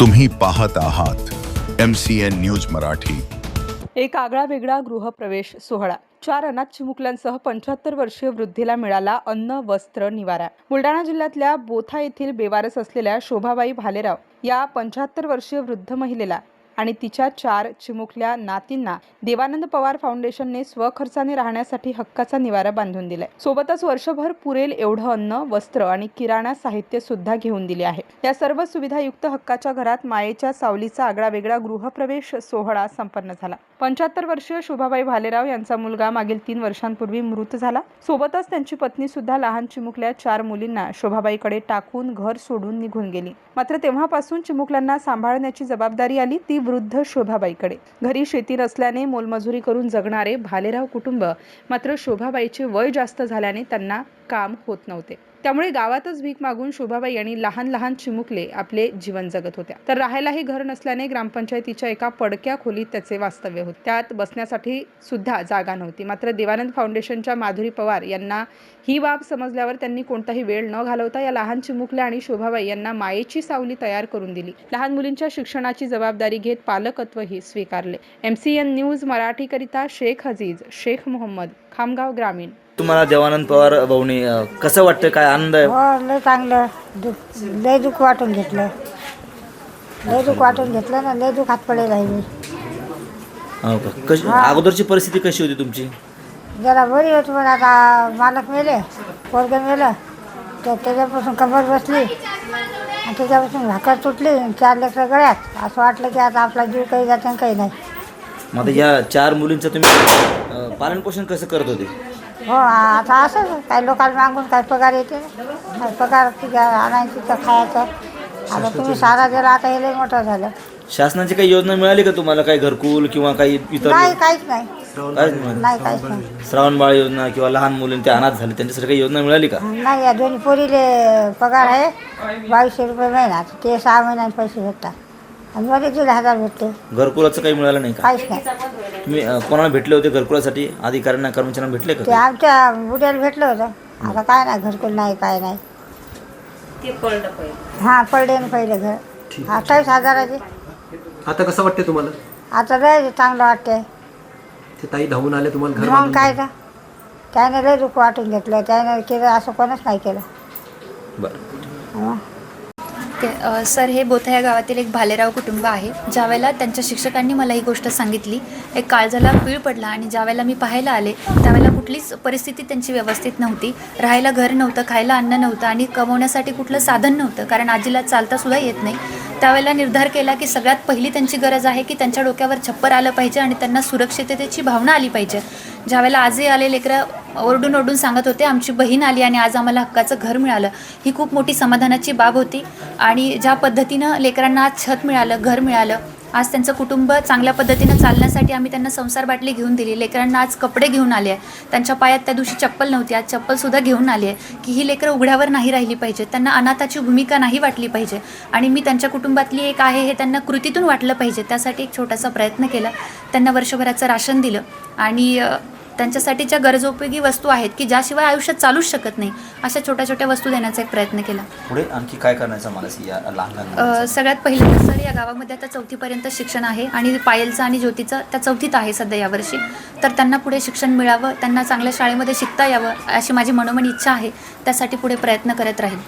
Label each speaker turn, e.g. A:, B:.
A: तुम्ही पाहत आहात M C N news Marathi.
B: एक आगळा वेगळा गृहप्रवेश सोहळा. चार अनाथ चिमुकल्यांसह पंच्याहत्तर वर्षीय वृद्धीला मिळाला अन्न वस्त्र निवारा. बुलढाणा जिल्ह्यातल्या बोथा येथील बेवारस असलेल्या शोभाबाई भालेराव या पंच्याहत्तर वर्षीय वृद्ध महिलेला आणि तिच्या चार चिमुकल्या नातींना देवानंद पवार फाउंडेशनने स्वखर्चाने राहण्यासाठी हक्काचा निवारा बांधून दिलाय. सोबतच वर्षभर पुरेल एवढं अन्न वस्त्र आणि किराणा साहित्य सुद्धा घेऊन दिले आहे. या सर्व सुविधायुक्त हक्काच्या घरात मायेच्या सावलीचा आगळा वेगळा गृहप्रवेश सोहळा संपन्न झाला. पंच्याहत्तर वर्षीय शोभाबाई भालेराव यांचा मुलगा मागील तीन वर्षांपूर्वी मृत झाला. सोबतच त्यांची पत्नी सुद्धा लहान चिमुकल्या चार मुलींना शोभाबाईकडे टाकून घर सोडून निघून गेली. मात्र तेव्हापासून चिमुकल्यांना सांभाळण्याची जबाबदारी आली. ती वृद्ध शोभाबाईकडे. घरी शेती नसल्याने मोलमजुरी करून जगणारे भालेराव कुटुंब मात्र शोभाबाईचे वय जास्त झाल्याने त्यांना काम होत नव्हते. त्यामुळे गावातच भीक मागून शोभाबाई आणि लहान लहान चिमुकले आपले जीवन जगत होत्या. तर राहायलाही घर नसल्याने ग्रामपंचायतीच्या एका पडक्या खोलीत त्याचे वास्तव्य होते. त्यात बसण्यासाठी सुद्धा जागा नव्हती. मात्र देवानंद फाउंडेशनच्या माधुरी पवार यांना ही बाब समजल्यावर त्यांनी कोणताही वेळ न घालवता या लहान चिमुकल्या आणि शोभाबाई यांना मायेची सावली तयार करून दिली. लहान मुलींच्या शिक्षणाची जबाबदारी घेत पालकत्वही स्वीकारले. एम सी एन न्यूज मराठीकरिता शेख हजीज शेख मोहम्मद खामगाव ग्रामीण.
C: तुम्हाला देवानंद पवार भाऊनी अं, कसं वाटतं? काय आनंद आहे?
D: हो लय चांगलं. दुःख लय दुःख वाटून घेतलं. लय दुःख वाटून घेतलं ना लय दुःख हात पडेल राहिली
C: हो का? कशी अगोदरची परिस्थिती कशी होती तुमची?
D: जरा बरी होती पण आता मालक मेले पोरग मेलं. तर त्याच्यापासून कमर बसली. आणि त्याच्यापासून भाकर तुटली आणि चार लेकरं गळ्यात असं वाटलं की आता आपला जीव काही जातं आणि काही नाही.
C: मग आता या चार मुलींचं तुम्ही अं, पालनपोषण कसं करत होते?
D: हो आता असं काही लोकांना मागून काय पगार येते. काही पगार आणायची तर खायचं. आता तुम्ही सारा दिला आता हे लय मोठं झालं.
C: शासनाची काही योजना मिळाली का तुम्हाला? काही घरकुल किंवा काही इतर
D: नाही काहीच नाही.
C: काहीच?
D: नाही. काहीच नाही.
C: श्रावणबाळ योजना किंवा लहान मुलीं ते अनाथ झाले. त्यांच्यासाठी काही योजना मिळाली का?
D: नाही या दोन्ही पोरीले पगार आहे. बावीसशे रुपये महिना. ते सहा महिन्यात पैसे भेटतात. आणि मध्ये दीड हजार भेटते
C: घरकुलाचं काही मिळालं नाही का?
D: काहीच नाही.
C: तुम्ही अं, कोणाला भेटले होते घरकुलासाठी? अधिकाऱ्यांना कर्मचाऱ्यांना भेटले
D: ते
C: का
D: आमच्या बुड्याला भेटलं होतं. आता काय नाही घरकुल नाही काय नाही. हां पडले ना पहिले घर. अठ्ठावीस हजाराचे.
E: आता कसं वाटते तुम्हाला?
D: आता लय चांगलं वाटते
E: ते ताई धावून आले तुम्हाला घर
D: मग
E: बांधून
D: काय तर त्याने लय दुःख वाटून घेतलं. त्याने केलं असं कोणच नाही केलं.
C: बरं.
D: हं.
F: ओके सर हे बोथा या गावातील एक भालेराव कुटुंब आहे. ज्यावेळेला त्यांच्या शिक्षकांनी मला ही गोष्ट सांगितली एक काळजाला पीळ पडला आणि ज्यावेळेला मी पाहायला आले त्यावेळेला कुठलीच परिस्थिती त्यांची व्यवस्थित नव्हती. राहायला घर नव्हतं खायला अन्न नव्हतं आणि कमवण्यासाठी कुठलं साधन नव्हतं कारण आजीला चालतासुद्धा येत नाही. त्यावेळेला निर्धार केला की सगळ्यात पहिली त्यांची गरज आहे की त्यांच्या डोक्यावर छप्पर आलं पाहिजे आणि त्यांना सुरक्षिततेची भावना आली पाहिजे. ज्यावेळेला आजही आले लेकरं ओरडून ओरडून सांगत होते आमची बहीण आली आणि आज आम्हाला हक्काचं घर मिळालं. ही खूप मोठी समाधानाची बाब होती आणि ज्या पद्धतीनं लेकरांना आज छत मिळालं घर मिळालं आज त्यांचं कुटुंब चांगल्या पद्धतीनं चालण्यासाठी आम्ही त्यांना संसार बाटली घेऊन दिली. लेकरांना आज कपडे घेऊन आले आहे. त्यांच्या पायात त्या दिवशी चप्पल नव्हती. आज चप्पलसुद्धा घेऊन आली आहे की ही लेकरं उघड्यावर नाही राहिली पाहिजे. त्यांना अनाथाची भूमिका नाही वाटली पाहिजे आणि मी त्यांच्या कुटुंबातली एक आहे हे त्यांना कृतीतून वाटलं पाहिजे. त्यासाठी एक छोटासा प्रयत्न केला. त्यांना वर्षभराचं राशन दिलं आणि अ, त्यांच्यासाठी ज्या गरजोपयोगी वस्तू आहेत की ज्याशिवाय आयुष्यात चालूच शकत नाही अशा छोट्या छोट्या वस्तू देण्याचा एक प्रयत्न केला.
C: पुढे आणखी काय करण्याचा मानस आहे या लहान लहान
F: अ,
C: मुलांचा?
F: सगळ्यात पहिलं तर सर या गावामध्ये आता चौथीपर्यंत शिक्षण आहे आणि पायलचं आणि ज्योतीचं त्या चौथीत आहे सध्या यावर्षी. तर त्यांना पुढे शिक्षण मिळावं त्यांना चांगल्या शाळेमध्ये शिकता यावं अशी माझी मनोमन इच्छा आहे. त्यासाठी पुढे प्रयत्न करत राहील.